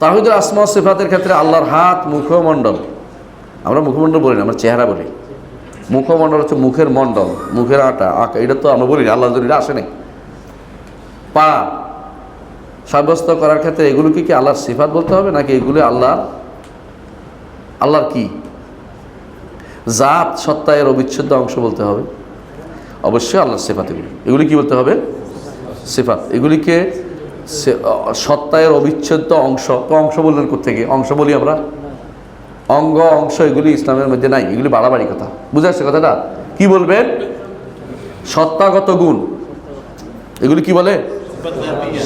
তাহিদুল আসমা সিফাতের ক্ষেত্রে আল্লাহর হাত মুখমণ্ডল। আমরা মুখমণ্ডল বলি না, আমরা চেহারা বলি। মুখমণ্ডল হচ্ছে মুখের মণ্ডল, মুখের আটা, আঁকা, এটা তো আমরা বলি না আল্লাহ এটা আসে নাই। পা, সাব্যস্ত করার ক্ষেত্রে এগুলোকে কি আল্লাহর সিফাত বলতে হবে, নাকি এগুলো আল্লাহ আল্লাহর কি? জাত, সত্তা এর অবিচ্ছেদ্য অংশ বলতে হবে। অবশ্যই আল্লাহর সিফাত এগুলি। এগুলি কি বলতে হবে? সিফাত। এগুলিকে সত্তায়ের অবিচ্ছেদ্য অংশ। তো অংশ বললেন থেকে অংশ বলি আমরা? অঙ্গ, অংশ, এগুলি ইসলামের মধ্যে নাই, এগুলি বাড়াবাড়ি কথা। বুঝে আসছে কথাটা? কি বলবেন? সত্তাগত গুণ। এগুলি কি বলে?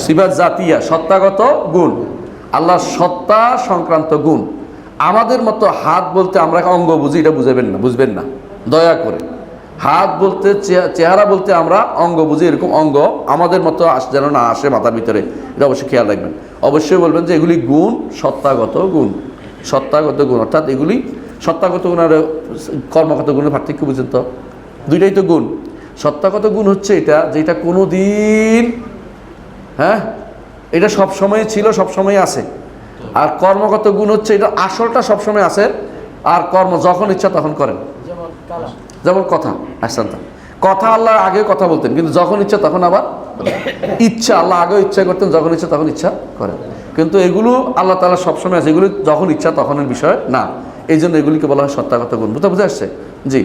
সিফাত জাতিয়া, সত্তাগত গুণ। আল্লাহর সত্তা সংক্রান্ত গুণ। আমাদের মতো হাত বলতে আমরা অঙ্গ বুঝি, এটা বুঝাবেন না, বুঝবেন না। দয়া করে। হাত বলতে, চেহা- চেহারা বলতে আমরা অঙ্গ বুঝি, এরকম অঙ্গ আমাদের মতো আস, যেন না আসে মাথার ভিতরে। এটা অবশ্যই খেয়াল রাখবেন। অবশ্যই বলবেন যে এগুলি গুণ, সত্তাগত গুণ। সত্তাগত গুণ, অর্থাৎ এগুলি সত্তাগত গুণ আর, কর্মগত গুণের পার্থক্য বুঝেন তো? দুইটাই তো গুণ। সত্তাগত গুণ হচ্ছে এটা যেটা কোনো দিন হ্যাঁ? এটা সব সময় ছিল সব সময় আছে। আর কর্মগত গুণ হচ্ছে এটা আসলটা সব সময় আছে, আর কর্ম যখন ইচ্ছা তখন করেন। যেমন কথা আসছেন তা কথা আল্লাহ আগে কথা বলতেন, কিন্তু যখন ইচ্ছা তখন আবার ইচ্ছা, আল্লাহ আগেও ইচ্ছা করতেন, যখন ইচ্ছা তখন ইচ্ছা করেন। কিন্তু এগুলো আল্লাহ তালা সবসময় আছে, এগুলো যখন ইচ্ছা তখনের বিষয় না। এই জন্য এগুলিকে বলা হয় সত্যাগত গুণ। বুঝতে বুঝে আসছে? জি।